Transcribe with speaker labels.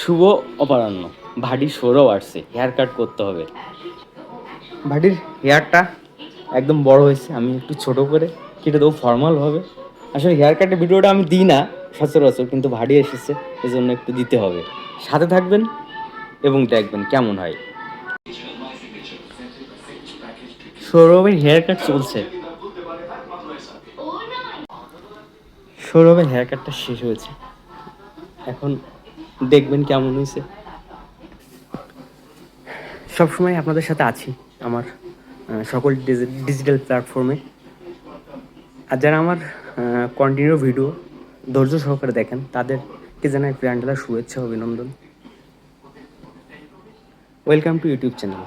Speaker 1: শুভ অপরাহ্ন। ভাডির সৌরভ আসছে hair cut করতে হবে। ভাডির হেয়ারটা একদম বড় হয়েছে, আমি একটু ছোট করে কেটে দেবো ফর্মাল হবে। আসলে হেয়ার কাটের ভিডিওটা আমি দিই না, সচরাচর কিন্তু ভাডি এসেছে, এজন্য একটু দিতে হবে। সাথে থাকবেন এবং দেখবেন কেমন হয়। সৌরভের হেয়ার কাট চলছে। সৌরভের হেয়ার কাটটা শেষ হয়েছে। এখন দেখবেন কেমন হয়েছে। সবসময় আপনাদের সাথে আছি আমার সকল ডিজিটাল প্ল্যাটফর্মে। আর যারা আমার কন্টিনিউ ভিডিও ধৈর্য সহকারে দেখেন, তাদের তাদেরকে জানাই প্রিয়ান্ডালা শুভেচ্ছা, অভিনন্দন। Welcome to YouTube channel